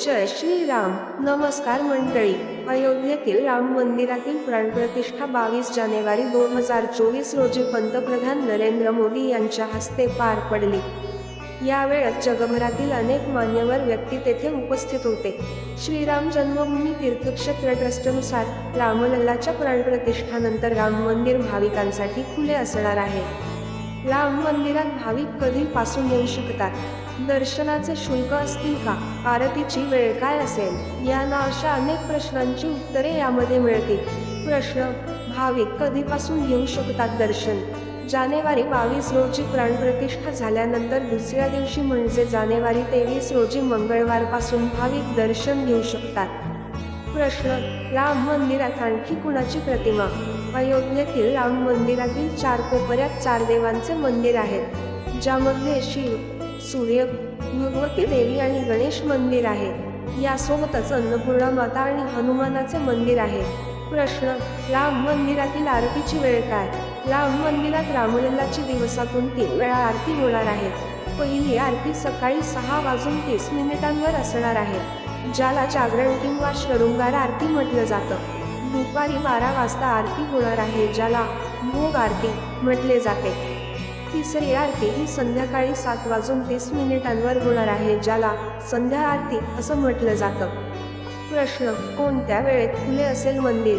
जय श्रीराम. नमस्कार मंडळी. अयोध्येतील राम मंदिरातील प्राणप्रतिष्ठा बावीस जानेवारी दोन हजार चोवीस रोजी पंतप्रधान नरेंद्र मोदी यांच्या हस्ते पार पडली. यावेळेत जगभरातील अनेक मान्यवर व्यक्ती तेथे उपस्थित होते. श्रीराम जन्मभूमी तीर्थक्षेत्र ट्रस्टनुसार रामलल्लाच्या प्राणप्रतिष्ठानंतर राम मंदिर भाविकांसाठी खुले असणार आहे. राम मंदिरात भाविक कधीपासून येऊ शकतात? दर्शनाचे शुल्क असतील का? आरतीची वेळ काय असेल? यांना अशा अनेक प्रश्नांची उत्तरे यामध्ये मिळतील. प्रश्न भाविक कधीपासून घेऊ शकतात दर्शन? जानेवारी बावीस रोजी प्राणप्रतिष्ठा झाल्यानंतर दुसऱ्या दिवशी म्हणजे जानेवारी तेवीस रोजी मंगळवारपासून भाविक दर्शन घेऊ शकतात. प्रश्न राम मंदिरात आणखी कुणाची प्रतिमा? अयोध्येतील राम मंदिरातील चार कोपऱ्यात चार देवांचे मंदिर आहेत. ज्यामध्ये शिव सूर्य भगवती देवी आणि गणेश मंदिर आहे. यासोबतच अन्नपूर्णा माता आणि हनुमानाचे मंदिर आहे. प्रश्न राम मंदिरातील आरतीची वेळ काय? राम मंदिरात रामलल्लाची दिवसातून तीन वेळा आरती होणार आहे. पहिली आरती सकाळी सहा वाजून तीस मिनिटांवर असणार आहे ज्याला जागरण किंवा शृंगार आरती म्हटलं जातं. दुपारी बारा वाजता आरती होणार आहे ज्याला भोग आरती म्हटले जाते. तिसरी आरती ही संध्याकाळी सात वाजून तीस मिनिटांवर होणार आहे ज्याला संध्या आरती असं म्हटलं जातं. प्रश्न कोणत्या वेळेत खुले असेल मंदिर?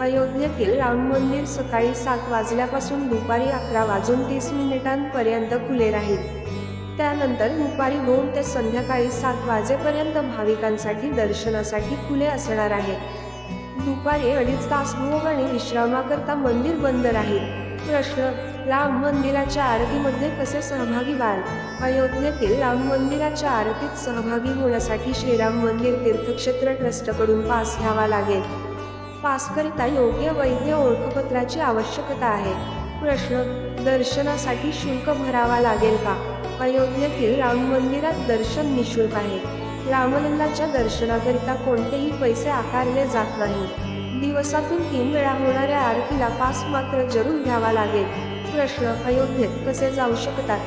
अयोध्येतील राम मंदिर सकाळी सात वाजल्यापासून दुपारी अकरा वाजून तीस मिनिटांपर्यंत खुले राहील. त्यानंतर दुपारी दोन ते संध्याकाळी सात वाजेपर्यंत भाविकांसाठी दर्शनासाठी खुले असणार आहे. दुपारी अडीच तास भोग आणि विश्रामाकरता मंदिर बंद राहील. प्रश्न राम मंदिराच्या आरतीमध्ये कसे सहभागी व्हाल? अयोध्येतील राम मंदिराच्या आरतीत सहभागी होण्यासाठी श्रीराम मंदिर तीर्थक्षेत्र ट्रस्टकडून पास घ्यावा लागेल. पासकरिता योग्य वैद्य ओळखपत्राची आवश्यकता आहे. प्रश्न दर्शनासाठी शुल्क भरावा लागेल का? अयोध्येतील राम मंदिरात दर्शन निशुल्क आहे. रामलल्लाच्या दर्शनाकरिता कोणतेही पैसे आकारले जात नाही. दिवसातून तीन वेळा होणाऱ्या आरतीला पास मात्र जरूर घ्यावा लागेल. प्रश्न अयोध्येत कसे जाऊ शकतात?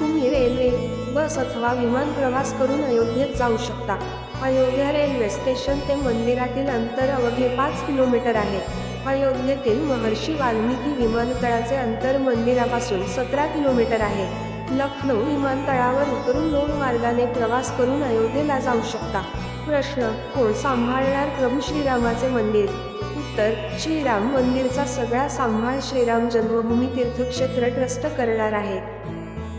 तुम्ही रेल्वे बस अथवा विमान प्रवास करून अयोध्येत जाऊ शकता. अयोध्या रेल्वे स्टेशन ते मंदिरातील अंतर अवघे पाच किलोमीटर आहे. अयोध्येतील महर्षी वाल्मिकी विमानतळाचे अंतर मंदिरापासून सतरा किलोमीटर आहे. लखनौ विमानतळावर उतरून दोन मार्गाने प्रवास करून अयोध्येला जाऊ शकता. प्रश्न कोण सांभाळणार प्रभू श्रीरामाचे मंदिर? तर श्रीराम मंदिरचा सगळा सांभाळ श्रीराम जन्मभूमी तीर्थक्षेत्र ट्रस्ट करणार आहे.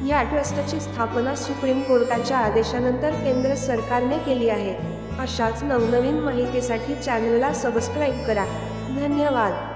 या ट्रस्टची स्थापना सुप्रीम कोर्टाच्या आदेशानंतर केंद्र सरकारने केली आहे. अशाच नवनवीन माहितीसाठी चॅनलला सबस्क्राईब करा. धन्यवाद.